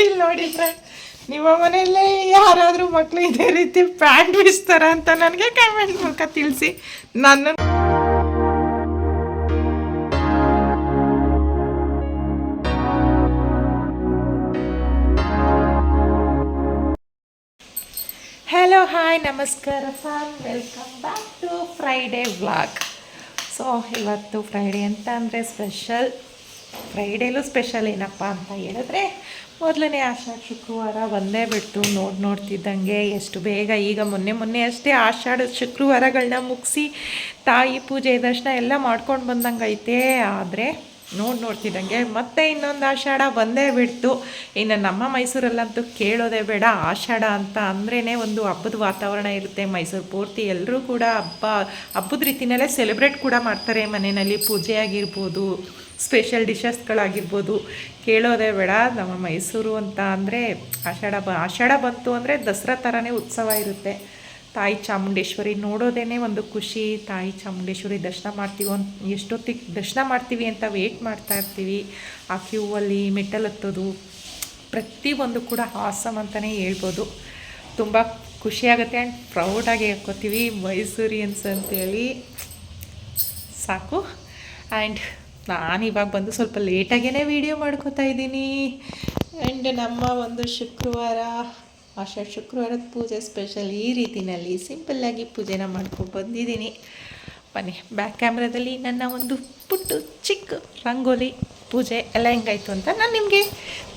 ಇಲ್ಲಿ ನೋಡಿ ನಿಮ್ಮ ಮನೆಯಲ್ಲೇ ಯಾರಾದರೂ ಮಕ್ಕಳು ಇದೇ ರೀತಿ ಪ್ಯಾಂಟ್ ಬಿಸ್ತಾರ ಅಂತ ನನಗೆ ಕಮೆಂಟ್ ಮೂಲಕ ತಿಳಿಸಿ. ನನ್ನ ಹಲೋ ಹಾಯ್ ನಮಸ್ಕಾರ fam welcome back to Friday vlog so ಇವತ್ತು ಫ್ರೈಡೇ ಅಂತ ಅಂದರೆ ಸ್ಪೆಷಲ್ ಫ್ರೈಡೇಲೂ ಸ್ಪೆಷಲ್ ಏನಪ್ಪ ಅಂತ ಹೇಳಿದ್ರೆ ಮೊದಲನೇ ಆಷಾಢ ಶುಕ್ರವಾರ ಒಂದೇ ಬಿಟ್ಟು ನೋಡಿ ನೋಡ್ತಿದ್ದಂಗೆ ಎಷ್ಟು ಬೇಗ ಈಗ ಮೊನ್ನೆ ಮೊನ್ನೆ ಅಷ್ಟೇ ಆಷಾಢ ಶುಕ್ರವಾರಗಳನ್ನ ಮುಗಿಸಿ ತಾಯಿ ಪೂಜೆ ದರ್ಶನ ಎಲ್ಲ ಮಾಡ್ಕೊಂಡು ಬಂದಂಗೆ ಐತೆ ಆದರೆ ನೋಡಿ ನೋಡ್ತಿದ್ದಂಗೆ. ಮತ್ತೆ ಇನ್ನೊಂದು ಆಷಾಢ ಬಂದೇ ಬಿಡ್ತು. ಇನ್ನು ನಮ್ಮ ಮೈಸೂರಲ್ಲಂತೂ ಕೇಳೋದೇ ಬೇಡ. ಆಷಾಢ ಅಂತ ಅಂದ್ರೇ ಒಂದು ಹಬ್ಬದ ವಾತಾವರಣ ಇರುತ್ತೆ. ಮೈಸೂರು ಪೂರ್ತಿ ಎಲ್ಲರೂ ಕೂಡ ಹಬ್ಬ, ಹಬ್ಬದ ರೀತಿಯಲ್ಲೇ ಸೆಲೆಬ್ರೇಟ್ ಕೂಡ ಮಾಡ್ತಾರೆ ಮನೆಯಲ್ಲಿ. ಪೂಜೆ ಆಗಿರ್ಬೋದು ಸ್ಪೆಷಲ್ ಡಿಶಸ್ಗಳಾಗಿರ್ಬೋದು ಕೇಳೋದೇ ಬೇಡ. ನಮ್ಮ ಮೈಸೂರು ಅಂತ ಅಂದರೆ ಆಷಾಢ ಬ, ಆಷಾಢ ಬಂತು ಅಂದರೆ ದಸರಾ ಥರನೇ ಉತ್ಸವ ಇರುತ್ತೆ. ತಾಯಿ ಚಾಮುಂಡೇಶ್ವರಿ ನೋಡೋದೇನೆ ಒಂದು ಖುಷಿ. ತಾಯಿ ಚಾಮುಂಡೇಶ್ವರಿ ದರ್ಶನ ಮಾಡ್ತೀವಿ ಒಂದು ಎಷ್ಟೊತ್ತಿಗೆ ದರ್ಶನ ಮಾಡ್ತೀವಿ ಅಂತ ವೇಟ್ ಮಾಡ್ತಾ ಇರ್ತೀವಿ. ಆ ಕ್ಯೂ ಅಲ್ಲಿ ಮೆಟ್ಟಲ್ ಹತ್ತೋದು, ಪ್ರತಿಯೊಂದು ಕೂಡ ಆಸಮ್ ಅಂತಲೇ ಹೇಳ್ಬೋದು. ತುಂಬ ಖುಷಿಯಾಗುತ್ತೆ ಆ್ಯಂಡ್ ಪ್ರೌಡಾಗಿ ಹೇಳ್ಕೊತೀವಿ ಮೈಸೂರಿಯನ್ಸ್ ಅಂತೇಳಿ. ಸಾಕು. ಆ್ಯಂಡ್ ನಾನು ಇವಾಗ ಬಂದು ಸ್ವಲ್ಪ ಲೇಟಾಗೇ ವೀಡಿಯೋ ಮಾಡ್ಕೋತಾ ಇದ್ದೀನಿ. ಆ್ಯಂಡ್ ನಮ್ಮ ಒಂದು ಶುಕ್ರವಾರ ಆಷಾಢ ಶುಕ್ರವಾರದ ಪೂಜೆ ಸ್ಪೆಷಲ್ ಈ ರೀತಿಯಲ್ಲಿ ಸಿಂಪಲ್ಲಾಗಿ ಪೂಜೆನ ಮಾಡ್ಕೊಂಡು ಬಂದಿದ್ದೀನಿ. ಬನ್ನಿ ಬ್ಯಾಕ್ ಕ್ಯಾಮ್ರಾದಲ್ಲಿ ನನ್ನ ಒಂದು ಪುಟ್ಟು ಚಿಕ್ಕ ರಂಗೋಲಿ ಪೂಜೆ ಎಲ್ಲ ಹೆಂಗಾಯಿತು ಅಂತ ನಾನು ನಿಮಗೆ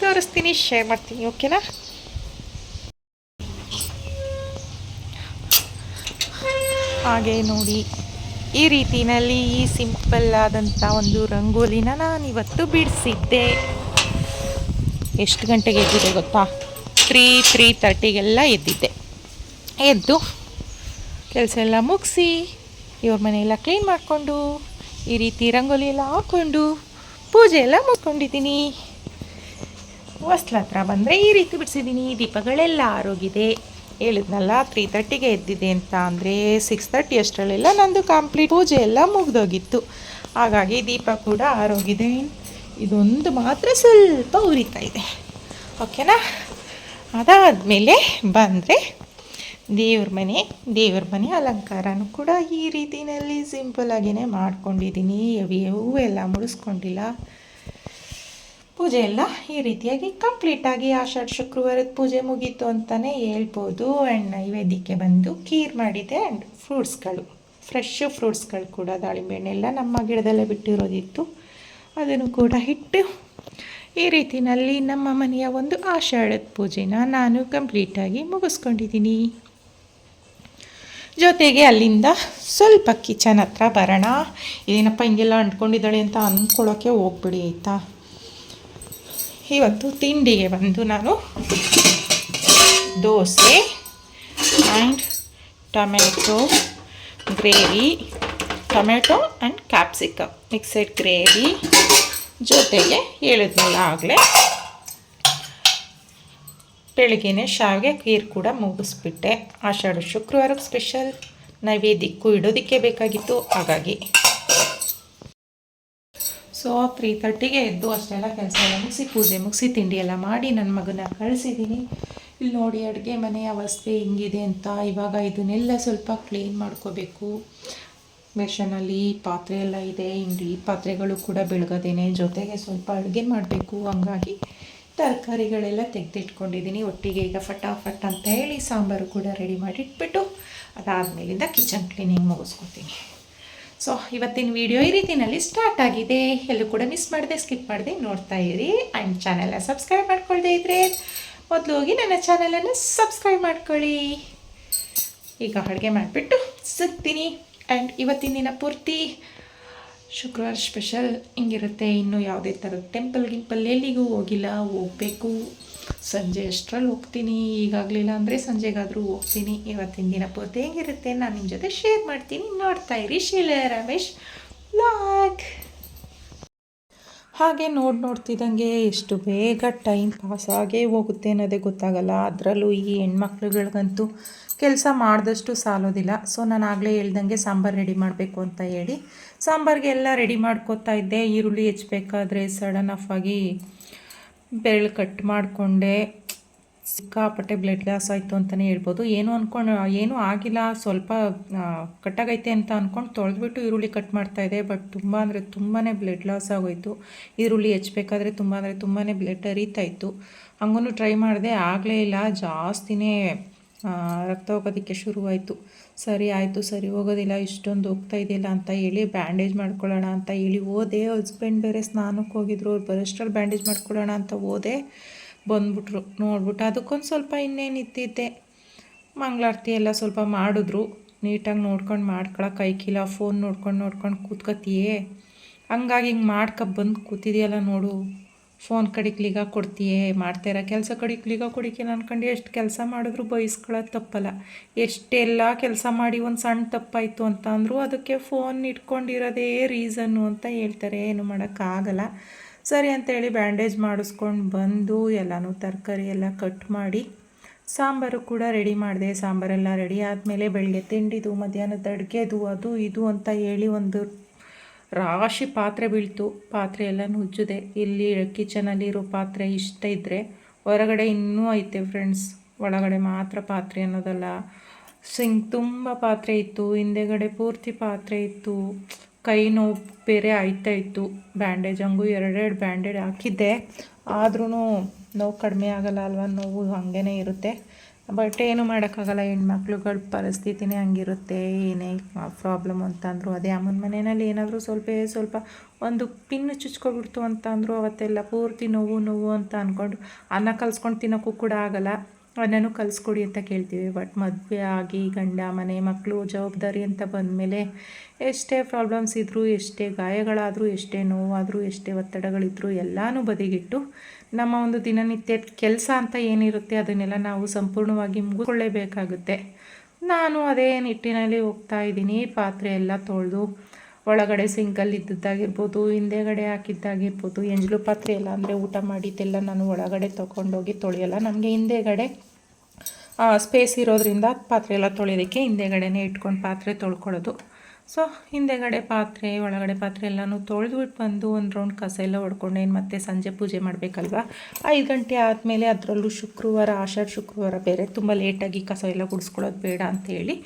ತೋರಿಸ್ತೀನಿ ಶೇರ್ ಮಾಡ್ತೀನಿ ಓಕೆನಾ ಹಾಗೆ ನೋಡಿ, ಈ ರೀತಿಯಲ್ಲಿ ಈ ಸಿಂಪಲ್ ಆದಂಥ ಒಂದು ರಂಗೋಲಿನ ನಾನು ಇವತ್ತು ಬಿಡಿಸಿದ್ದೆ. ಎಷ್ಟು ಗಂಟೆಗೆ ಎದ್ದಿದೆ ಗೊತ್ತಾ? ತ್ರೀ ತ್ರೀ ತರ್ಟಿಗೆಲ್ಲ ಎದ್ದಿದ್ದೆ. ಎದ್ದು ಕೆಲಸ ಎಲ್ಲ ಮುಗಿಸಿ, ಇವ್ರ ಮನೆಯೆಲ್ಲ ಕ್ಲೀನ್ ಮಾಡಿಕೊಂಡು, ಈ ರೀತಿ ರಂಗೋಲಿ ಎಲ್ಲ ಹಾಕ್ಕೊಂಡು ಪೂಜೆ ಎಲ್ಲ ಮುಗ್ಕೊಂಡಿದ್ದೀನಿ. ಹೊಸ್ಲ ಹತ್ರ ಬಂದರೆ ಈ ರೀತಿ ಬಿಡಿಸಿದ್ದೀನಿ. ದೀಪಗಳೆಲ್ಲ ಆರೋಗಿದೆ. ಹೇಳಿದ್ನಲ್ಲ ತ್ರೀ ತರ್ಟಿಗೆ ಎದ್ದಿದೆ ಅಂತ ಅಂದರೆ ಸಿಕ್ಸ್ ತರ್ಟಿ ಅಷ್ಟರಲ್ಲೆಲ್ಲ ನಂದು ಕಂಪ್ಲೀಟ್ ಪೂಜೆ ಎಲ್ಲ ಮುಗ್ದೋಗಿತ್ತು. ಹಾಗಾಗಿ ದೀಪ ಕೂಡ ಆರೋಗಿದೆ. ಇದೊಂದು ಮಾತ್ರ ಸ್ವಲ್ಪ ಉರಿತಾ ಇದೆ. ಓಕೆನಾ ಅದಾದಮೇಲೆ ಬಂದರೆ ದೇವ್ರ ಮನೆ ದೇವ್ರ ಮನೆ ಅಲಂಕಾರನೂ ಕೂಡ ಈ ರೀತಿಯಲ್ಲಿ ಸಿಂಪಲ್ಲಾಗಿಯೇ ಮಾಡ್ಕೊಂಡಿದ್ದೀನಿ. ಅವು ಹೂವೆಲ್ಲ ಮುಡಿಸ್ಕೊಂಡಿಲ್ಲ. ಪೂಜೆ ಎಲ್ಲ ಈ ರೀತಿಯಾಗಿ ಕಂಪ್ಲೀಟಾಗಿ ಆಷಾಢ ಶುಕ್ರವಾರದ ಪೂಜೆ ಮುಗೀತು ಅಂತಲೇ ಹೇಳ್ಬೋದು. ಆ್ಯಂಡ್ ನೈವೇದ್ಯಕ್ಕೆ ಬಂದು ಖೀರ್ ಮಾಡಿದೆ ಆ್ಯಂಡ್ ಫ್ರೂಟ್ಸ್ಗಳು ಫ್ರೆಶ್ ಫ್ರೂಟ್ಸ್ಗಳು ಕೂಡ ದಾಳಿಂಬೆ ಹಣ್ಣೆಲ್ಲ ನಮ್ಮ ಗಿಡದಲ್ಲೇ ಬಿಟ್ಟಿರೋದಿತ್ತು. ಅದನ್ನು ಕೂಡ ಇಟ್ಟು ಈ ರೀತಿಯಲ್ಲಿ ನಮ್ಮ ಮನೆಯ ಒಂದು ಆಷಾಢದ ಪೂಜೆನ ನಾನು ಕಂಪ್ಲೀಟಾಗಿ ಮುಗಿಸ್ಕೊಂಡಿದ್ದೀನಿ. ಜೊತೆಗೆ ಅಲ್ಲಿಂದ ಸ್ವಲ್ಪ ಕಿಚನ್ ಹತ್ರ ಬರೋಣ. ಏನಪ್ಪ ಹಿಂಗೆಲ್ಲ ಅಂಟ್ಕೊಂಡಿದ್ದಾಳೆ ಅಂತ ಅಂದ್ಕೊಳ್ಳೋಕ್ಕೆ ಹೋಗ್ಬಿಡಿ ಆಯಿತಾ? ಇವತ್ತು ತಿಂಡಿಗೆ ಬಂದು ನಾನು dosa and tomato gravy, tomato and capsicum, mixed gravy. ಜೊತೆಗೆ ಹೇಳಿದ್ನಲ್ಲ ಆಗಲೇ ಬೆಳಗ್ಗೆನೇ ಶಾವಿಗೆ ಖೀರ್ ಕೂಡ ಮುಗಿಸ್ಬಿಟ್ಟೆ. ಆಷಾಢ ಶುಕ್ರವಾರಕ್ಕೆ ಸ್ಪೆಷಲ್. ನೈವೇದ್ಯಕ್ಕೂ ಇಡೋದಕ್ಕೆ ಬೇಕಾಗಿತ್ತು. ಹಾಗಾಗಿ ಸೊ ತ್ರೀ ತರ್ಟಿಗೆ ಎದ್ದು ಅಷ್ಟೆಲ್ಲ ಕೆಲಸ ಎಲ್ಲ ಮುಗಿಸಿ, ಪೂಜೆ ಮುಗಿಸಿ, ತಿಂಡಿ ಎಲ್ಲ ಮಾಡಿ ನನ್ನ ಮಗನ ಕಳಿಸಿದ್ದೀನಿ ಇಲ್ಲಿ ನೋಡಿ ಅಡುಗೆ ಮನೆಯ ಅವಸ್ಥೆ ಹಿಂಗಿದೆ ಅಂತ. ಇವಾಗ ಇದನ್ನೆಲ್ಲ ಸ್ವಲ್ಪ ಕ್ಲೀನ್ ಮಾಡ್ಕೋಬೇಕು. ಮೆಷನಲ್ಲಿ ಪಾತ್ರೆ ಎಲ್ಲ ಇದೆ. ಇಂಡಿ ಪಾತ್ರೆಗಳು ಕೂಡ ಬೆಳಗದೇನೆ ಜೊತೆಗೆ ಸ್ವಲ್ಪ ಅಡುಗೆ ಮಾಡಬೇಕು. ಹಂಗಾಗಿ ತರಕಾರಿಗಳೆಲ್ಲ ತೆಗೆದಿಟ್ಕೊಂಡಿದ್ದೀನಿ. ಒಟ್ಟಿಗೆ ಈಗ ಫಟಾಫಟ್ ಅಂತ ಹೇಳಿ ಸಾಂಬಾರು ಕೂಡ ರೆಡಿ ಮಾಡಿ ಇಟ್ಬಿಟ್ಟು ಅದಾದಮೇಲಿಂದ ಕಿಚನ್ ಕ್ಲೀನಿಂಗ್ ಮುಗಿಸ್ಕೊತೀನಿ. ಸೊ ಇವತ್ತಿನ ವಿಡಿಯೋ ಈ ರೀತಿಯಲ್ಲಿ ಸ್ಟಾರ್ಟ್ ಆಗಿದೆ. ಎಲ್ಲೂ ಕೂಡ ಮಿಸ್ ಮಾಡಿದೆ ಸ್ಕಿಪ್ ಮಾಡಿದೆ ನೋಡ್ತಾ ಇರಿ. ಆ್ಯಂಡ್ ಚಾನೆಲ್ನ ಸಬ್ಸ್ಕ್ರೈಬ್ ಮಾಡ್ಕೊಳ್ದೆ ಇದ್ದರೆ ಮೊದಲು ಹೋಗಿ ನನ್ನ ಚಾನಲನ್ನು ಸಬ್ಸ್ಕ್ರೈಬ್ ಮಾಡ್ಕೊಳ್ಳಿ. ಈಗ ಅಡುಗೆ ಮಾಡಿಬಿಟ್ಟು ಸಿಗ್ತೀನಿ. ಆ್ಯಂಡ್ ಇವತ್ತಿನ ದಿನ ಪೂರ್ತಿ ಶುಕ್ರವಾರ ಸ್ಪೆಷಲ್ ಹಿಂಗಿರುತ್ತೆ. ಇನ್ನು ಯಾವುದೇ ಥರದ ಟೆಂಪಲ್ ಗಿಂಪಲ್ ಎಲ್ಲಿಗೂ ಹೋಗಿಲ್ಲ. ಹೋಗಬೇಕು. ಸಂಜೆ ಅಷ್ಟರಲ್ಲಿ ಹೋಗ್ತೀನಿ. ಈಗಾಗಲಿಲ್ಲ ಅಂದರೆ ಸಂಜೆಗಾದರೂ ಹೋಗ್ತೀನಿ. ಇವತ್ತಿನ ದಿನ ಪೂರ್ತಿ ಹೆಂಗಿರುತ್ತೆ. ನಾನು ನಿಮ್ಮ ಜೊತೆ ಶೇರ್ ಮಾಡ್ತೀನಿ. ನೋಡ್ತಾ ಇರಿ. ಶೀಲ ರಮೇಶ್ ಲಾಗ್ ಹಾಗೆ ನೋಡಿ ನೋಡ್ತಿದ್ದಂಗೆ ಎಷ್ಟು ಬೇಗ ಟೈಮ್ ಪಾಸ್ ಆಗೇ ಹೋಗುತ್ತೆ ಅನ್ನೋದೇ ಗೊತ್ತಾಗಲ್ಲ. ಅದರಲ್ಲೂ ಈ ಹೆಣ್ಮಕ್ಳುಗಳಿಗಂತೂ ಕೆಲಸ ಮಾಡಿದಷ್ಟು ಸಾಲೋದಿಲ್ಲ. ಸೊ ನಾನು ಆಗಲೇ ಹೇಳ್ದಂಗೆ ಸಾಂಬಾರು ರೆಡಿ ಮಾಡಬೇಕು ಅಂತ ಹೇಳಿ ಸಾಂಬಾರಿಗೆ ಎಲ್ಲ ರೆಡಿ ಮಾಡ್ಕೋತಾ ಇದ್ದೆ. ಈರುಳ್ಳಿ ಹೆಚ್ಚಬೇಕಾದ್ರೆ ಸಡನ್ ಆಫ್ ಆಗಿ ಬೆರಳು ಕಟ್ ಮಾಡಿಕೊಂಡೆ. ಸಿಕ್ಕಾಪಟ್ಟೆ ಬ್ಲಡ್ ಲಾಸ್ ಆಯಿತು ಅಂತಲೇ ಹೇಳ್ಬೋದು. ಏನು ಅಂದ್ಕೊಂಡು ಏನೂ ಆಗಿಲ್ಲ, ಸ್ವಲ್ಪ ಕಟ್ಟಾಗೈತೆ ಅಂತ ಅಂದ್ಕೊಂಡು ತೊಳೆದ್ಬಿಟ್ಟು ಈರುಳ್ಳಿ ಕಟ್ ಮಾಡ್ತಾಯಿದ್ದೆ ಬಟ್ ತುಂಬ ಅಂದರೆ ತುಂಬಾ ಬ್ಲಡ್ ಲಾಸ್ ಆಗೋಯಿತು. ಈರುಳ್ಳಿ ಹೆಚ್ಚಬೇಕಾದ್ರೆ ತುಂಬ ಅಂದರೆ ತುಂಬಾ ಬ್ಲಡ್ ಹರಿತಾಯಿತ್ತು ಹಂಗೂ ಟ್ರೈ ಮಾಡಿದೆ ಆಗಲೇ ಇಲ್ಲ. ಜಾಸ್ತಿನೇ ರಕ್ತ ಹೋಗೋದಕ್ಕೆ ಶುರುವಾಯಿತು. ಸರಿ ಆಯಿತು, ಸರಿ ಹೋಗೋದಿಲ್ಲ, ಇಷ್ಟೊಂದು ಹೋಗ್ತಾ ಇದೆಯಲ್ಲ ಅಂತ ಹೇಳಿ ಬ್ಯಾಂಡೇಜ್ ಮಾಡ್ಕೊಳ್ಳೋಣ ಅಂತ ಹೇಳಿ ಹೋದೆ. ಹಸ್ಬೆಂಡ್ ಬೇರೆ ಸ್ನಾನಕ್ಕೆ ಹೋಗಿದ್ರು. ಅವ್ರು ಬರೋಷ್ಟ್ರಲ್ಲಿ ಬ್ಯಾಂಡೇಜ್ ಮಾಡ್ಕೊಳ್ಳೋಣ ಅಂತ ಹೋದೆ. ಬಂದ್ಬಿಟ್ರು. ನೋಡ್ಬಿಟ್ಟು ಅದಕ್ಕೊಂದು ಸ್ವಲ್ಪ ಇನ್ನೇನು ಇತ್ತಿದ್ದೆ ಮಂಗಳಾರತಿ ಎಲ್ಲ ಸ್ವಲ್ಪ ಮಾಡಿದ್ರು. ನೀಟಾಗಿ ನೋಡ್ಕೊಂಡು ಮಾಡ್ಕೊಳಕ್ಕೆ ಕೈಕಿಲ್ಲ ಫೋನ್ ನೋಡ್ಕೊಂಡು ನೋಡ್ಕೊಂಡು ಕೂತ್ಕೊತೀಯೇ. ಹಂಗಾಗಿ ಹಿಂಗೆ ಮಾಡ್ಕೊ ಬಂದು ಕೂತಿದೆಯಲ್ಲ ನೋಡು. ಫೋನ್ ಕಡೆ ಕ್ಲಿಗ ಕೊಡ್ತೀಯೇ. ಮಾಡ್ತಾಯಿರೋ ಕೆಲಸ ಕಡೆ ಕ್ಲಿಗ ಕೊಡಿಕೆ ಅನ್ಕೊಂಡು ಎಷ್ಟು ಕೆಲಸ ಮಾಡಿದ್ರು ಬಯಸ್ಕೊಳ್ಳೋದು ತಪ್ಪಲ್ಲ. ಎಷ್ಟೆಲ್ಲ ಕೆಲಸ ಮಾಡಿ ಒಂದು ಸಣ್ಣ ತಪ್ಪಾಯಿತು ಅಂತ ಅಂದರೂ ಅದಕ್ಕೆ ಫೋನ್ ಇಟ್ಕೊಂಡಿರೋದೇ ರೀಸನ್ನು ಅಂತ ಹೇಳ್ತಾರೆ. ಏನು ಮಾಡೋಕ್ಕಾಗಲ್ಲ. ಸರಿ ಅಂತೇಳಿ ಬ್ಯಾಂಡೇಜ್ ಮಾಡಿಸ್ಕೊಂಡು ಬಂದು ಎಲ್ಲನೂ ತರಕಾರಿ ಎಲ್ಲ ಕಟ್ ಮಾಡಿ ಸಾಂಬಾರು ಕೂಡ ರೆಡಿ ಮಾಡಿದೆ. ಸಾಂಬಾರೆಲ್ಲ ರೆಡಿ ಆದಮೇಲೆ ಬೆಳಗ್ಗೆ ತಿಂಡಿದು, ಮಧ್ಯಾಹ್ನದ ಅಡುಗೆದು, ಅದು ಇದು ಅಂತ ಹೇಳಿ ಒಂದು ರಾಶಿ ಪಾತ್ರೆ ಬೀಳ್ತು. ಪಾತ್ರೆ ಎಲ್ಲ ನುಜ್ಜಿದೆ ಇಲ್ಲಿ ಕಿಚನಲ್ಲಿರೋ ಪಾತ್ರೆ ಇಷ್ಟ ಇದ್ದರೆ ಹೊರಗಡೆ ಇನ್ನೂ ಐತೆ ಫ್ರೆಂಡ್ಸ್ ಒಳಗಡೆ ಮಾತ್ರ ಪಾತ್ರೆ ಅನ್ನೋದಲ್ಲ. ಸಿಂಕ್ ತುಂಬ ಪಾತ್ರೆ ಇತ್ತು. ಹಿಂದೆಗಡೆ ಪೂರ್ತಿ ಪಾತ್ರೆ ಇತ್ತು. ಕೈ ನೋವು ಬೇರೆ ಆಯ್ತಾ ಇತ್ತು. ಬ್ಯಾಂಡೇಜ್, ಹಂಗೂ ಎರಡೆರಡು ಬ್ಯಾಂಡೇಜ್ ಹಾಕಿದ್ದೆ. ಆದ್ರೂ ನೋವು ಕಡಿಮೆ ಆಗಲ್ಲ ಅಲ್ವಾ? ನೋವು ಹಾಗೇ ಇರುತ್ತೆ. ಬಟ್ ಏನು ಮಾಡೋಕ್ಕಾಗಲ್ಲ. ಹೆಣ್ಮಕ್ಳುಗಳ ಪರಿಸ್ಥಿತಿನೇ ಹಂಗಿರುತ್ತೆ. ಏನೇ ಪ್ರಾಬ್ಲಮ್ ಅಂತಂದರು ಅದೇ ಅಮ್ಮನ ಮನೆಯಲ್ಲಿ ಏನಾದರೂ ಸ್ವಲ್ಪ ಸ್ವಲ್ಪ ಒಂದು ಪಿನ್ನು ಚುಚ್ಕೊಬಿಡ್ತು ಅಂತ ಅಂದರು ಅವತ್ತೆಲ್ಲ ಪೂರ್ತಿ ನೋವು ನೋವು ಅಂತ ಅಂದ್ಕೊಂಡು ಅನ್ನ ಕಲ್ಸ್ಕೊಂಡು ತಿನ್ನೋಕ್ಕೂ ಕೂಡ ಆಗಲ್ಲ. ಅನ್ನನೂ ಕಲಿಸ್ಕೊಡಿ ಅಂತ ಕೇಳ್ತೀವಿ. ಬಟ್ ಮದುವೆ ಆಗಿ ಗಂಡ, ಮನೆ ಮಕ್ಕಳು ಜವಾಬ್ದಾರಿ ಅಂತ ಬಂದಮೇಲೆ ಎಷ್ಟೇ ಪ್ರಾಬ್ಲಮ್ಸ್ ಇದ್ದರೂ ಎಷ್ಟೇ ಗಾಯಗಳಾದರೂ, ಎಷ್ಟೇ ನೋವಾದರೂ, ಎಷ್ಟೇ ಒತ್ತಡಗಳಿದ್ದರೂ ಎಲ್ಲನೂ ಬದಿಗಿಟ್ಟು ನಮ್ಮ ಒಂದು ದಿನನಿತ್ಯ ಕೆಲಸ ಅಂತ ಏನಿರುತ್ತೆ ಅದನ್ನೆಲ್ಲ ನಾವು ಸಂಪೂರ್ಣವಾಗಿ ಮುಗಿಸ್ಕೊಳ್ಳೇಬೇಕಾಗುತ್ತೆ. ನಾನು ಅದೇ ನಿಟ್ಟಿನಲ್ಲಿ ಹೋಗ್ತಾ ಇದ್ದೀನಿ. ಪಾತ್ರೆ ಎಲ್ಲ ತೊಳೆದು ಒಳಗಡೆ ಸಿಂಕಲ್ಲಿ ಇದ್ದದ್ದಾಗಿರ್ಬೋದು, ಹಿಂದೆಗಡೆ ಹಾಕಿದ್ದಾಗಿರ್ಬೋದು, ಎಂಜಲು ಪಾತ್ರೆ ಎಲ್ಲ ಅಂದರೆ ಊಟ ಮಾಡಿದ್ದೆಲ್ಲ ನಾನು ಒಳಗಡೆ ತೊಗೊಂಡೋಗಿ ತೊಳೆಯಲ್ಲ. ನಮಗೆ ಹಿಂದೆಗಡೆ ಸ್ಪೇಸ್ ಇರೋದ್ರಿಂದ ಪಾತ್ರೆ ಎಲ್ಲ ತೊಳೆಯೋದಕ್ಕೆ ಹಿಂದೆಗಡೆನೇ ಇಟ್ಕೊಂಡು ಪಾತ್ರೆ ತೊಳ್ಕೊಳ್ಳೋದು. ಸೊ ಹಿಂದೆಗಡೆ ಪಾತ್ರೆ, ಒಳಗಡೆ ಪಾತ್ರೆ ಎಲ್ಲನೂ ತೊಳೆದ್ಬಿಟ್ಟು ಬಂದು ಒಂದು ರೌಂಡ್ ಕಸ ಎಲ್ಲ ಹೊಡ್ಕೊಂಡೇನು ಮತ್ತೆ ಸಂಜೆ ಪೂಜೆ ಮಾಡಬೇಕಲ್ವ? ಐದು ಗಂಟೆ ಆದಮೇಲೆ ಅದರಲ್ಲೂ ಶುಕ್ರವಾರ, ಆಷಾಢ ಶುಕ್ರವಾರ ಬೇರೆ ತುಂಬ ಲೇಟಾಗಿ ಕಸ ಎಲ್ಲ ಗುಡಿಸ್ಕೊಳ್ಳೋದು ಬೇಡ ಅಂತ ಹೇಳಿ,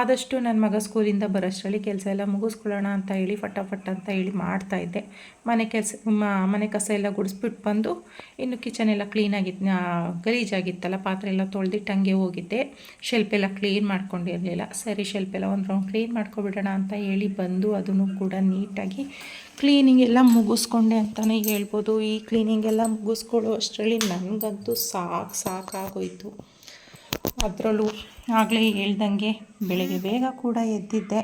ಆದಷ್ಟು ನನ್ನ ಮಗ ಸ್ಕೂಲಿಂದ ಬರೋಷ್ಟರಲ್ಲಿ ಕೆಲಸ ಎಲ್ಲ ಮುಗಿಸ್ಕೊಳ್ಳೋಣ ಅಂತ ಹೇಳಿ ಫಟಾಫಟ್ ಅಂತ ಹೇಳಿ ಮಾಡ್ತಾಯಿದ್ದೆ ಮನೆ ಕೆಲಸ ಮನೆ ಕಸ ಎಲ್ಲ ಗುಡಿಸ್ಬಿಟ್ಟು ಬಂದು ಇನ್ನು ಕಿಚನ್ ಎಲ್ಲ ಕ್ಲೀನಾಗಿತ್ತು ಗಲೀಜಾಗಿತ್ತಲ್ಲ, ಪಾತ್ರೆ ಎಲ್ಲ ತೊಳೆದಿಟ್ಟಂಗೆ ಹೋಗಿದ್ದೆ. ಶೆಲ್ಪೆಲ್ಲ ಕ್ಲೀನ್ ಮಾಡ್ಕೊಂಡಿರಲಿಲ್ಲ. ಸರಿ ಶೆಲ್ಪೆಲ್ಲ ಒಂದು ರೌಂಡ್ ಕ್ಲೀನ್ ಮಾಡ್ಕೊಬಿಡೋಣ ಅಂತ ಹೇಳಿ ಬಂದು ಅದನ್ನು ಕೂಡ ನೀಟಾಗಿ ಕ್ಲೀನಿಂಗ್ ಎಲ್ಲ ಮುಗಿಸ್ಕೊಂಡೆ ಅಂತಲೇ ಹೇಳ್ಬೋದು. ಈ ಕ್ಲೀನಿಂಗ್ ಎಲ್ಲ ಮುಗಿಸ್ಕೊಳ್ಳೋ ಅಷ್ಟರಲ್ಲಿ ನನಗಂತೂ ಸಾಕು ಸಾಕಾಗೋಯಿತು. ಅದರಲ್ಲೂ ಆಗಲೇ ಹೇಳ್ದಂಗೆ ಬೆಳಗ್ಗೆ ಬೇಗ ಕೂಡ ಎದ್ದಿದ್ದೆ.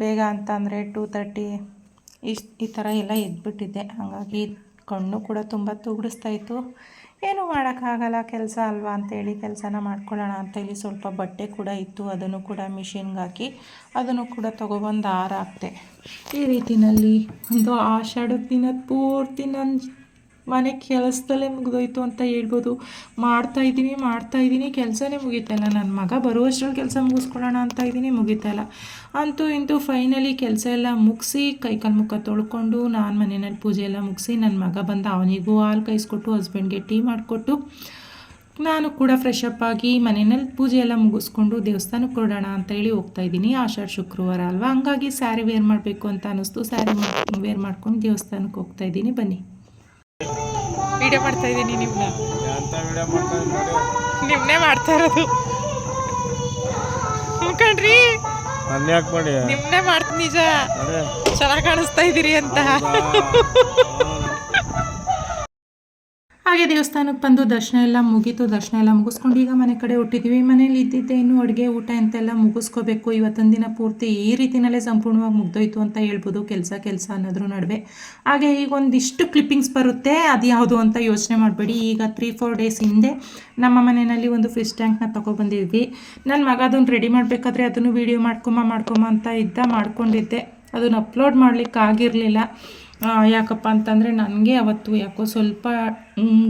ಬೇಗ ಅಂತ ಅಂದರೆ ಟೂ ತರ್ಟಿ ಇಷ್ಟು ಈ ಥರ ಎಲ್ಲ ಎದ್ಬಿಟ್ಟಿದ್ದೆ. ಹಾಗಾಗಿ ಕಣ್ಣು ಕೂಡ ತುಂಬ ತುಗುಡಿಸ್ತಾ ಇತ್ತು. ಏನೂ ಮಾಡೋಕ್ಕಾಗಲ್ಲ, ಕೆಲಸ ಅಲ್ವಾ ಅಂತೇಳಿ ಕೆಲಸನ ಮಾಡ್ಕೊಳ್ಳೋಣ ಅಂತೇಳಿ ಸ್ವಲ್ಪ ಬಟ್ಟೆ ಕೂಡ ಇತ್ತು, ಅದನ್ನು ಕೂಡ ಮಿಷಿನ್ಗೆ ಹಾಕಿ ಅದನ್ನು ಕೂಡ ತೊಗೊಬಂದು ಹಾರ ಹಾಕ್ತೆ ಈ ರೀತಿಯಲ್ಲಿ ಒಂದು ಆಷಾಢದ ದಿನದ ಪೂರ್ತಿ ನನ್ನ ಮನೆ ಕೆಲಸದಲ್ಲೇ ಮುಗಿದೋಯ್ತು ಅಂತ ಹೇಳ್ಬೋದು. ಮಾಡ್ತಾ ಇದ್ದೀನಿ ಮಾಡ್ತಾ ಇದ್ದೀನಿ, ಕೆಲಸನೇ ಮುಗೀತಲ್ಲ ನನ್ನ ಮಗ ಬರುವಷ್ಟರಲ್ಲಿ ಕೆಲಸ ಮುಗಿಸ್ಕೊಳ್ಳೋಣ ಅಂತ ಇದ್ದೀನಿ ಮುಗೀತಲ್ಲ ಅಂತೂ ಇಂತೂ ಫೈನಲಿ ಕೆಲಸ ಎಲ್ಲ ಮುಗಿಸಿ ಕೈಕಾಲು ಮುಖ ತೊಳ್ಕೊಂಡು ನಾನು ಮನೆಯಲ್ಲಿ ಪೂಜೆ ಎಲ್ಲ ಮುಗಿಸಿ ನನ್ನ ಮಗ ಬಂದ ಅವನಿಗೂ ಹಾಲು ಕೈಸ್ಕೊಟ್ಟು ಹಸ್ಬೆಂಡ್ಗೆ ಟೀ ಮಾಡಿಕೊಟ್ಟು ನಾನು ಕೂಡ ಫ್ರೆಶ್ ಅಪ್ ಆಗಿ ಮನೆಯಲ್ಲಿ ಪೂಜೆ ಎಲ್ಲ ಮುಗಿಸ್ಕೊಂಡು ದೇವಸ್ಥಾನಕ್ಕೆ ಕೊಡೋಣ ಅಂತ ಹೇಳಿ ಹೋಗ್ತಾ ಇದ್ದೀನಿ. ಆಷಾಢ ಶುಕ್ರವಾರ ಅಲ್ವಾ? ಹಂಗಾಗಿ ಸ್ಯಾರಿ ವೇರ್ ಮಾಡಬೇಕು ಅಂತ ಅನ್ನಿಸ್ತು ಸ್ಯಾರಿ ವೇರ್ ಮಾಡ್ಕೊಂಡು ದೇವಸ್ಥಾನಕ್ಕೆ ಹೋಗ್ತಾ ಇದ್ದೀನಿ. ಬನ್ನಿ. ವಿಡಿಯೋ ಮಾಡ್ತಾ ಇದ್ದೀನಿ ನಿಮ್ಮನ್ನ ನಿಮ್ಮನ್ನೇ ಮಾಡ್ತಾ ಇರೋದು. ಕಣ್ರಿ ನಿಮ್ನೇ ನಿಮ್ಮನ್ನೇ ಮಾಡ್ತೀನಿ ನಿಜ. ಚೆನ್ನಾಗಿ ಕಾಣಿಸ್ತಾ ಇದ್ದೀರಿ ಅಂತ? ಹಾಗೆ ದೇವಸ್ಥಾನಕ್ಕೆ ಬಂದು ದರ್ಶನ ಎಲ್ಲ ಮುಗೀತು. ದರ್ಶನ ಎಲ್ಲ ಮುಗಿಸ್ಕೊಂಡು ಈಗ ಮನೆ ಕಡೆ ಹುಟ್ಟಿದ್ದೀವಿ ಮನೇಲಿ ಇದ್ದಿದ್ದೆ ಇನ್ನು ಅಡುಗೆ, ಊಟ ಅಂತೆಲ್ಲ ಮುಗಿಸ್ಕೋಬೇಕು. ಇವತ್ತೊಂದು ದಿನ ಪೂರ್ತಿ ಈ ರೀತಿಯಲ್ಲೇ ಸಂಪೂರ್ಣವಾಗಿ ಮುಗ್ದೋಯ್ತು ಅಂತ ಹೇಳ್ಬೋದು. ಕೆಲಸ ಕೆಲಸ ಅನ್ನೋದ್ರ ನಡುವೆ. ಹಾಗೆ ಈಗ ಒಂದಿಷ್ಟು ಕ್ಲಿಪ್ಪಿಂಗ್ಸ್ ಬರುತ್ತೆ. ಅದು ಯಾವುದು ಅಂತ ಯೋಚನೆ ಮಾಡಬೇಡಿ. ಈಗ ತ್ರೀ ಫೋರ್ ಡೇಸ್ ಹಿಂದೆ ನಮ್ಮ ಮನೆಯಲ್ಲಿ ಒಂದು ಫಿಶ್ ಟ್ಯಾಂಕ್ನ ತೊಗೊಬಂದಿದ್ವಿ. ನನ್ನ ಮಗ ಅದನ್ನು ರೆಡಿ ಮಾಡಬೇಕಾದ್ರೆ ಅದನ್ನು ವೀಡಿಯೋ ಮಾಡ್ಕೊಂಬ ಮಾಡ್ಕೊಂಬ ಅಂತ ಇದ್ದ, ಮಾಡ್ಕೊಂಡಿದ್ದೆ. ಅದನ್ನು ಅಪ್ಲೋಡ್ ಮಾಡಲಿಕ್ಕೆ ಆಗಿರಲಿಲ್ಲ ಯಾಕಪ್ಪ ಅಂತಂದರೆ ನನಗೆ ಅವತ್ತು ಯಾಕೋ ಸ್ವಲ್ಪ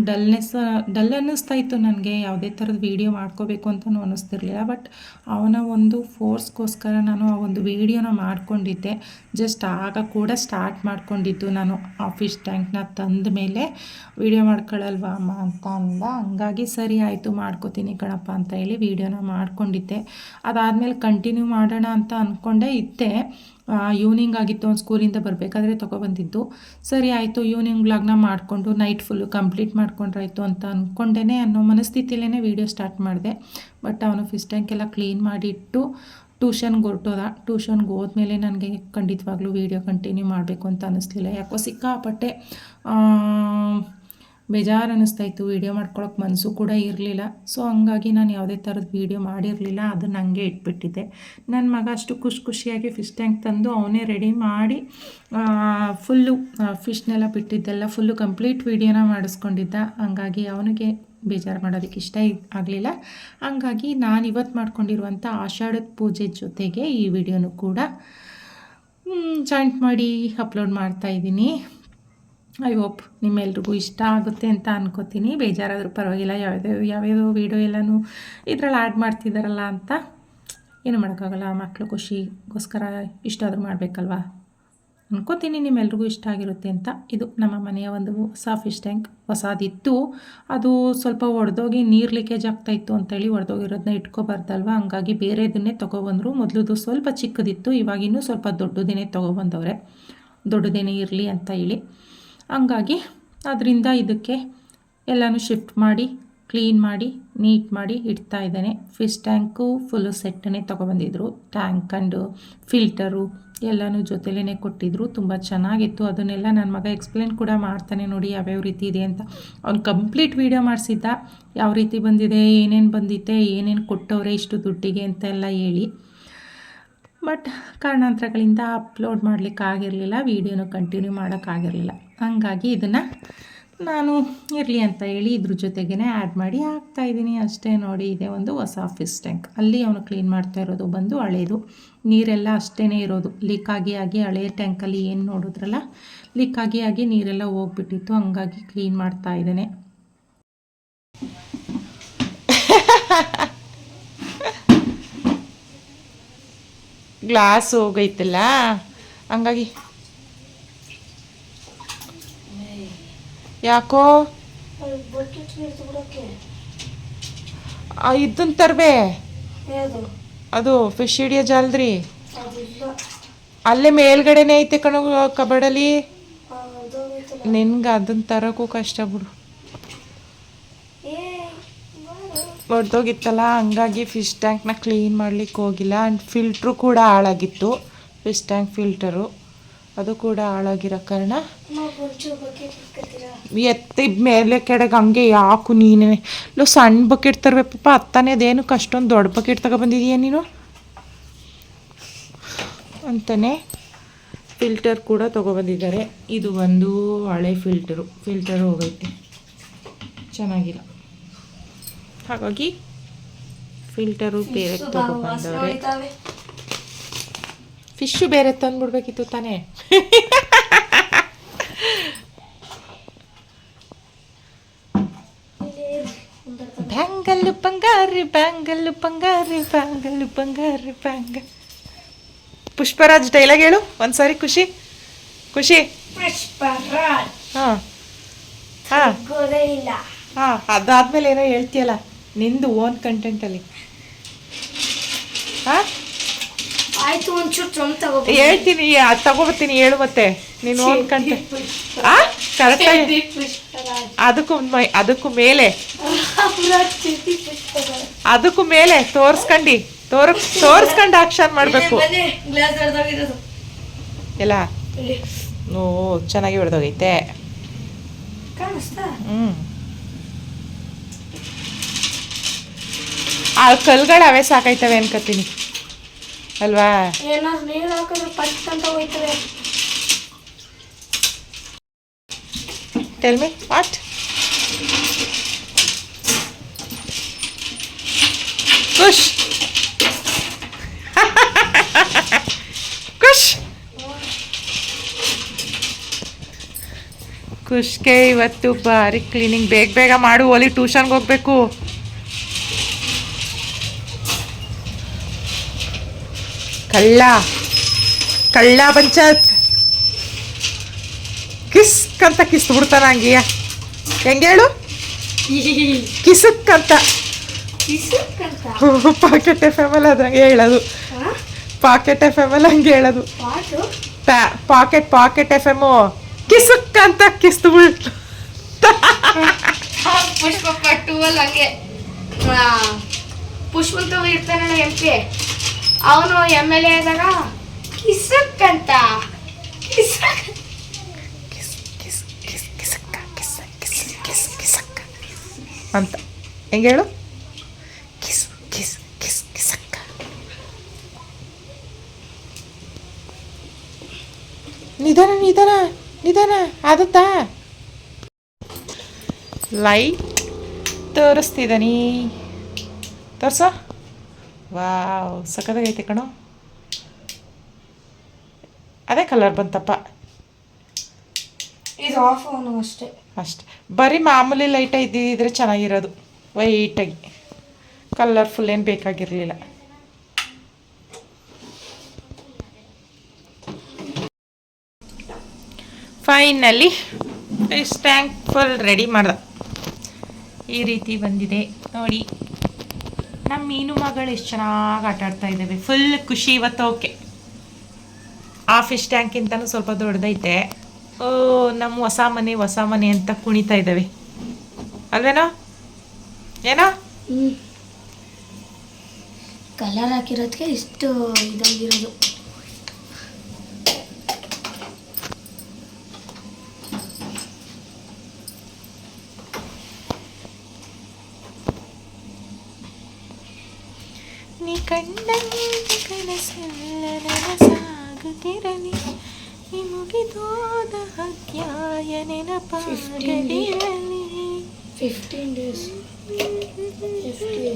ಡಲ್ನೆಸ್ ಡಲ್ ಅನ್ನಿಸ್ತಾ ಇತ್ತು ನನಗೆ. ಯಾವುದೇ ಥರದ ವೀಡಿಯೋ ಮಾಡ್ಕೋಬೇಕು ಅಂತಲೂ ಅನ್ನಿಸ್ತಿರ್ಲಿಲ್ಲ. ಬಟ್ ಅವನ ಒಂದು ಫೋರ್ಸ್ಗೋಸ್ಕರ ನಾನು ಆ ಒಂದು ವೀಡಿಯೋನ ಮಾಡ್ಕೊಂಡಿದ್ದೆ. ಜಸ್ಟ್ ಆಗ ಕೂಡ ಸ್ಟಾರ್ಟ್ ಮಾಡಿಕೊಂಡಿದ್ದು ನಾನು ಆಫೀಸ್ ಟ್ಯಾಂಕ್ನ ತಂದ ಮೇಲೆ. ವೀಡಿಯೋ ಮಾಡ್ಕೊಳ್ಳಲ್ವಾ ಅಮ್ಮ ಅಂತ ಅಂದ. ಹಂಗಾಗಿ ಸರಿ ಆಯಿತು, ಮಾಡ್ಕೋತೀನಿ ಕಣಪ್ಪ ಅಂತ ಹೇಳಿ ವೀಡಿಯೋನ ಮಾಡ್ಕೊಂಡಿದ್ದೆ. ಅದಾದಮೇಲೆ ಕಂಟಿನ್ಯೂ ಮಾಡೋಣ ಅಂತ ಅಂದ್ಕೊಂಡೇ ಇದ್ದೆ. ಈವ್ನಿಂಗ್ ಆಗಿತ್ತು ಅವ್ನು ಸ್ಕೂಲಿಂದ ಬರಬೇಕಾದ್ರೆ ತೊಗೊಬಂದಿದ್ದು ಸರಿ ಆಯಿತು ಈವ್ನಿಂಗ್ ವ್ಲಾಗ್ನ ಮಾಡಿಕೊಂಡು ನೈಟ್ ಫುಲ್ಲು ಕಂಪ್ಲೀಟ್ ಮಾಡ್ಕೊಂಡ್ರಾಯ್ತು ಅಂತ ಅಂದ್ಕೊಂಡೇ ಅನ್ನೋ ಮನಸ್ಥಿತಿಲೇ ವೀಡಿಯೋ ಸ್ಟಾರ್ಟ್ ಮಾಡಿದೆ. ಬಟ್ ಅವನು ಫಿಸ್ ಟ್ಯಾಂಕೆಲ್ಲ ಕ್ಲೀನ್ ಮಾಡಿಟ್ಟು ಟ್ಯೂಷನ್ಗೆ ಹೊರಟೋದ ಟ್ಯೂಷನ್ಗೆ ಹೋದ್ಮೇಲೆ ನನಗೆ ಖಂಡಿತವಾಗ್ಲೂ ವೀಡಿಯೋ ಕಂಟಿನ್ಯೂ ಮಾಡಬೇಕು ಅಂತ ಅನ್ನಿಸ್ಲಿಲ್ಲ ಯಾಕೋ ಸಿಕ್ಕಾಪಟ್ಟೆ ಬೇಜಾರು ಅನ್ನಿಸ್ತಾ ಇತ್ತು ವೀಡಿಯೋ ಮಾಡ್ಕೊಳಕ್ಕೆ ಮನಸ್ಸು ಕೂಡ ಇರಲಿಲ್ಲ. ಸೊ ಹಂಗಾಗಿ ನಾನು ಯಾವುದೇ ಥರದ ವೀಡಿಯೋ ಮಾಡಿರಲಿಲ್ಲ ಅದನ್ನು ಹಂಗೆ ಇಟ್ಬಿಟ್ಟಿದ್ದೆ. ನನ್ನ ಮಗ ಅಷ್ಟು ಖುಷಿ ಖುಷಿಯಾಗಿ ಫಿಶ್ ಟ್ಯಾಂಕ್ ತಂದು ಅವನೇ ರೆಡಿ ಮಾಡಿ ಫುಲ್ಲು ಫಿಶ್ನೆಲ್ಲ ಬಿಟ್ಟಿದ್ದೆಲ್ಲ ಫುಲ್ಲು ಕಂಪ್ಲೀಟ್ ವೀಡಿಯೋನ ಮಾಡಿಸ್ಕೊಂಡಿದ್ದ. ಹಂಗಾಗಿ ಅವನಿಗೆ ಬೇಜಾರು ಮಾಡೋದಕ್ಕೆ ಇಷ್ಟ ಆಗಲಿಲ್ಲ. ಹಂಗಾಗಿ ನಾನು ಇವತ್ತು ಮಾಡ್ಕೊಂಡಿರುವಂಥ ಆಷಾಢದ ಪೂಜೆ ಜೊತೆಗೆ ಈ ವಿಡಿಯೋನು ಕೂಡ ಜಾಯಿಂಟ್ ಮಾಡಿ ಅಪ್ಲೋಡ್ ಮಾಡ್ತಾ ಇದ್ದೀನಿ. ಐ ಹೋಪ್ ನಿಮ್ಮೆಲ್ರಿಗೂ ಇಷ್ಟ ಆಗುತ್ತೆ ಅಂತ ಅನ್ಕೋತೀನಿ. ಬೇಜಾರಾದರೂ ಪರವಾಗಿಲ್ಲ. ಯಾವುದೇ ಯಾವ್ಯಾವ ವೀಡಿಯೋ ಎಲ್ಲನೂ ಇದ್ರಲ್ಲಿ ಆ್ಯಡ್ ಮಾಡ್ತಿದ್ದಾರಲ್ಲ ಅಂತ ಏನು ಮಾಡೋಕ್ಕಾಗಲ್ಲ. ಮಕ್ಕಳು ಖುಷಿಗೋಸ್ಕರ ಇಷ್ಟಾದರೂ ಮಾಡಬೇಕಲ್ವಾ? ಅನ್ಕೋತೀನಿ ನಿಮ್ಮೆಲ್ರಿಗೂ ಇಷ್ಟ ಆಗಿರುತ್ತೆ ಅಂತ. ಇದು ನಮ್ಮ ಮನೆಯ ಒಂದು ಹೊಸ ಫಿಶ್ ಟ್ಯಾಂಕ್ ಹೊಸದಿತ್ತು. ಅದು ಸ್ವಲ್ಪ ಒಡೆದೋಗಿ ನೀರು ಲೀಕೇಜ್ ಆಗ್ತಾಯಿತ್ತು ಅಂತೇಳಿ ಒಡೆದೋಗಿರೋದನ್ನ ಇಟ್ಕೊಬಾರ್ದಲ್ವ? ಹಂಗಾಗಿ ಬೇರೆದನ್ನೇ ತೊಗೊಬಂದರು. ಮೊದಲದು ಸ್ವಲ್ಪ ಚಿಕ್ಕದಿತ್ತು. ಇವಾಗಿನ್ನೂ ಸ್ವಲ್ಪ ದೊಡ್ಡದೇನೆ ತೊಗೊಬಂದವ್ರೆ. ದೊಡ್ಡದೇನೇ ಇರಲಿ ಅಂತ ಹೇಳಿ. ಹಂಗಾಗಿ ಅದರಿಂದ ಇದಕ್ಕೆ ಎಲ್ಲನೂ ಶಿಫ್ಟ್ ಮಾಡಿ ಕ್ಲೀನ್ ಮಾಡಿ ನೀಟ್ ಮಾಡಿ ಇಡ್ತಾ ಇದ್ದೇನೆ. ಫಿಶ್ ಟ್ಯಾಂಕು ಫುಲ್ಲು ಸೆಟ್ಟನ್ನೇ ತೊಗೊಬಂದಿದ್ರು. ಟ್ಯಾಂಕ್ ಆ್ಯಂಡು ಫಿಲ್ಟರು ಎಲ್ಲನೂ ಜೊತೆಲೇ ಕೊಟ್ಟಿದ್ರು. ತುಂಬ ಚೆನ್ನಾಗಿತ್ತು. ಅದನ್ನೆಲ್ಲ ನನ್ನ ಮಗ ಎಕ್ಸ್ಪ್ಲೇನ್ ಕೂಡ ಮಾಡ್ತಾನೆ ನೋಡಿ, ಯಾವ್ಯಾವ ರೀತಿ ಇದೆ ಅಂತ. ಅವ್ನು ಕಂಪ್ಲೀಟ್ ವೀಡಿಯೋ ಮಾಡಿಸಿದ್ದ. ಯಾವ ರೀತಿ ಬಂದಿದೆ, ಏನೇನು ಬಂದಿತ್ತೆ, ಏನೇನು ಕೊಟ್ಟವ್ರೆ, ಇಷ್ಟು ದುಡ್ಡಿಗೆ ಅಂತೆಲ್ಲ ಹೇಳಿ. ಬಟ್ ಕಾರಣಾಂತರಗಳಿಂದ ಅಪ್ಲೋಡ್ ಮಾಡಲಿಕ್ಕಾಗಿರಲಿಲ್ಲ ವೀಡಿಯೋನು ಕಂಟಿನ್ಯೂ ಮಾಡೋಕ್ಕಾಗಿರಲಿಲ್ಲ. ಹಾಗಾಗಿ ಇದನ್ನು ನಾನು ಇರಲಿ ಅಂತ ಹೇಳಿ ಇದ್ರ ಜೊತೆಗೇ ಆ್ಯಡ್ ಮಾಡಿ ಹಾಕ್ತಾಯಿದ್ದೀನಿ ಅಷ್ಟೇ ನೋಡಿ, ಇದೆ ಒಂದು ಹೊಸ ಫಿಶ್ ಟ್ಯಾಂಕ್ ಅಲ್ಲಿ ಅವನು ಕ್ಲೀನ್ ಮಾಡ್ತಾ ಇರೋದು ಬಂದು ಹಳೇದು. ನೀರೆಲ್ಲ ಅಷ್ಟೇ ಇರೋದು. ಲೀಕ್ ಆಗಿ ಆಗಿ ಟ್ಯಾಂಕಲ್ಲಿ ಏನು ನೋಡಿದ್ರಲ್ಲ ಲೀಕ್ ಆಗಿ ಆಗಿ ನೀರೆಲ್ಲ ಹೋಗ್ಬಿಟ್ಟಿತ್ತು. ಹಂಗಾಗಿ ಕ್ಲೀನ್ ಮಾಡ್ತಾ ಇದ್ದೇನೆ. ಗ್ಲಾಸ್ ಹೋಗೈತಲ್ಲ, ಹಂಗಾಗಿ ಯಾಕೋ? ಇದನ್ನ ತರ್ಬೇ. ಅದು ಫಿಶ್ ಹಿಡಿಯೋ ಜಾಲ್ರಿ ಅಲ್ಲೇ ಮೇಲ್ಗಡೆನೇ ಐತೆ ಕಣೋ ಕಬಡಲಿ ನಿನ್ಗೆ ಅದನ್ನ ತರೋಕ್ಕೂ ಕಷ್ಟ ಬಿಡು. ಹೊಡ್ದೋಗಿತ್ತಲ್ಲ ಹಂಗಾಗಿ ಫಿಶ್ ಟ್ಯಾಂಕ್ನ ಕ್ಲೀನ್ ಮಾಡ್ಲಿಕ್ಕೆ ಹೋಗಿಲ್ಲ. ಆ್ಯಂಡ್ ಫಿಲ್ಟ್ರು ಕೂಡ ಹಾಳಾಗಿತ್ತು. ಫಿಶ್ ಟ್ಯಾಂಕ್ ಫಿಲ್ಟರು ಅದು ಕೂಡ ಹಾಳಾಗಿರೋ ಕಾರಣ. ಎತ್ತಿದ ಮೇಲೆ ಕೆಳಗೆ ಹಂಗೆ ಯಾಕು ನೀನೇ? ಲೋ ಸಣ್ಣ ಬಕೆಟ್ ತರಬೇಕಪ್ಪ ಪಾಪ ಅತ್ತಾನೆ ಅದೇನಕ್ಕೆ ಅಷ್ಟೊಂದು ದೊಡ್ಡ ಬಕೆಟ್ ತಗೊಬಂದಿದೀಯ ನೀನು? ಅಂತಾನೆ ಫಿಲ್ಟರ್ ಕೂಡ ತೊಗೊಬಂದಿದ್ದಾರೆ ಇದು ಒಂದು ಹಳೆ ಫಿಲ್ಟರು ಫಿಲ್ಟರ್ ಹೋಗೈತೆ. ಚೆನ್ನಾಗಿಲ್ಲ. ಹಾಗಾಗಿ ಫಿಲ್ಟರು ಬೇರೆ ತೊಗೊಬಂದವ್ರೆ ಫಿಶ್ಶು ಬೇರೆ ತಂದ್ಬಿಡ್ಬೇಕಿತ್ತು ತಾನೇ. ಬ್ಯಾಂಗಲ್ಲು ಬಂಗಾರಿ ಬ್ಯಾಂಗಲ್ಲು ಬಂಗಾರಿ ಬ್ಯಾಂಗಲ್ಲು ಬಂಗಾರಿ ಬ್ಯಾಂಗ ಪುಷ್ಪರಾಜ್ ಡೈಲಾಗ್ ಹೇಳು ಒಂದ್ಸಾರಿ ಖುಷಿ. ಖುಷಿ. ಪುಷ್ಪರಾಜ್. ಹಾಂ. ಹಾಂ. ಹಾಂ ಅದಾದ್ಮೇಲೆ ಏನೋ ಹೇಳ್ತೀಯಲ್ಲ ನಿಂದು ಓನ್ ಕಂಟೆಂಟಲ್ಲಿ ಹಾಂ? ಆಯ್ತು ಒಂಚೂರು ತಗೋ ಹೇಳ್ತೀನಿ ಅದು ತಗೋಬರ್ತೀನಿ ಹೇಳು ಮತ್ತೆ. ನೀನು ಕಂಟೆಂಟ್ ಆ ಕರೆಕ್ಟಾಗಿ ಅದಕ್ಕೂ ಅದಕ್ಕೂ ಮೇಲೆ. ಅದಕ್ಕೂ ಮೇಲೆ ತೋರ್ಸ್ಕಂಡಿ. ತೋರ್ ತೋರ್ಸ್ಕೊಂಡು ಆಕ್ಷನ್ ಮಾಡಬೇಕು. ಎಲ್ಲ? ಇಲ್ಲಿ. ಓ ಚೆನ್ನಾಗಿ ಹೊಡೆದೋಗೈತೆ ಹ್ಞೂ ಆ ಕಲ್ಗಳು ಅವೇ ಸಾಕಾಯ್ತವೆ ಅನ್ಕೋತೀನಿ ಅಲ್ವಾ? ಏನಾದ್ರು ನೀರು ಹಾಕಿದ್ರೆ ಪಟ್ ಅಂತ ಹೋಯ್ತವೆ ಟೆಲ್ ಮಿ ವಾಟ್ ಖುಷ್ ಖುಷ್ ಖುಷ್ಗೆ ಇವತ್ತು ಭಾರಿ ಕ್ಲೀನಿಂಗ್ ಬೇಗ ಬೇಗ ಮಾಡು ಓಲಿ ಟ್ಯೂಷನ್ಗೆ ಹೋಗ್ಬೇಕು. ಕಳ್ಳ. ಕಳ್ಳ ಪಂಚಾಯತ್. ಕಿಸ್ಕ್ ಅಂತ ಕಿಸ್ ಬಿಡ್ತಾನ ಹಂಗೆಯ ಹೆಂಗೆ ಹೇಳು ಕಿಸಕ್ ಅಂತ ಪಾಕೆಟ್ ಎಫ್ ಎಂ ಅಲ್ಲಿ ಅದಂಗೆ ಹೇಳೋದು. ಪಾಕೆಟ್ ಎಫ್ ಎಂ ಅಲ್ಲಿ ಹಂಗೆ ಹೇಳೋದು. ಪಾಕೆಟ್ ಪಾಕೆಟ್ ಎಫ್ ಎಂ ಕಿಸಕ್ ಅಂತ ಕಿಸ್ತು ಬಿಡ್ತು ಪುಷ್ಪ ಪಟ್ಟು ಅಲ್ಲ ಹಂಗೆ. ಪುಷ್ಪಂತ ಇರ್ತಾನಲ್ಲ ಎಂ ಪಿ ಅವನು ಎಂ ಎಲ್ ಎ ಆದಾಗ ಕಿಸಕ್. ಕಿಸ್ ಕಿಸ್ ಕಿಸ್ ಕಿಸಕ್ಕ ಕಿಸ್ ಕಿಸ್ ಕಿಸ್ ಅಂತ. ಹೆಂಗೆ ಹೇಳು? ಕಿಸ್ ಕಿಸ್ ಕಿಸ್, ಕಿಸಕ್ಕ. ನಿಧಾನ ನಿಧಾನ ನಿಧಾನ, ಆದತ್ತಾ. ಲೈಟ್ ತೋರಿಸ್ತಿದ್ದಾನಿ ತೋರ್ಸೋ. ವಾವ್ ಸಕ್ಕದಾಗೈತೆ ಕಣೋ. ಅದೇ ಕಲರ್ ಬಂತಪ್ಪ. ಇದು ಆಫ್ ಅಷ್ಟೇ. ಅಷ್ಟೆ. ಬರೀ ಮಾಮೂಲಿ ಲೈಟ ಇದ್ದಿದ್ರೆ ಚೆನ್ನಾಗಿರೋದು. ವೈಟಾಗಿ ಕಲರ್ಫುಲ್ ಏನು ಬೇಕಾಗಿರಲಿಲ್ಲ. ಫೈನಲಿ ಸ್ಟ್ಯಾಂಕ್ ಟ್ಯಾಂಕ್ ಫುಲ್ ರೆಡಿ ಮಾಡ್ದೆ. ಈ ರೀತಿ ಬಂದಿದೆ. ನೋಡಿ. ನಮ್ಮ ಮೀನು ಮಗಳು ಎಷ್ಟು ಚೆನ್ನಾಗಿ ಆಟ ಆಡ್ತಾ ಇದ್ದಾವೆ ಫುಲ್ ಖುಷಿ ಇವತ್ತು ಓಕೆ ಆ ಫಿಶ್ ಟ್ಯಾಂಕಿಂತನೂ ಸ್ವಲ್ಪ ದೊಡ್ಡದೈತೆ. ಓ ನಮ್ಮ ಹೊಸ ಮನೆ ಹೊಸ ಮನೆ ಅಂತ ಕುಣಿತಾ ಇದ್ದಾವೆ ಅಲ್ವೇನೋ? ಏನೋ? ಕಲರ್ ಹಾಕಿರೋದಕ್ಕೆ ಇಷ್ಟು ಇದಾಗಿರೋದು. ಕಂಡಂತ ಕನಸೆಲ್ಲ ನನಸಾಗುತ್ತಿರಲಿ ಈ ಮುಗಿದೋದ ಅಧ್ಯಾಯ ನೆನಪಾಗಲಿರಲಿ ಫಿಫ್ಟೀನ್ ಡೇಸ್ ಫಿಫ್ಟಿ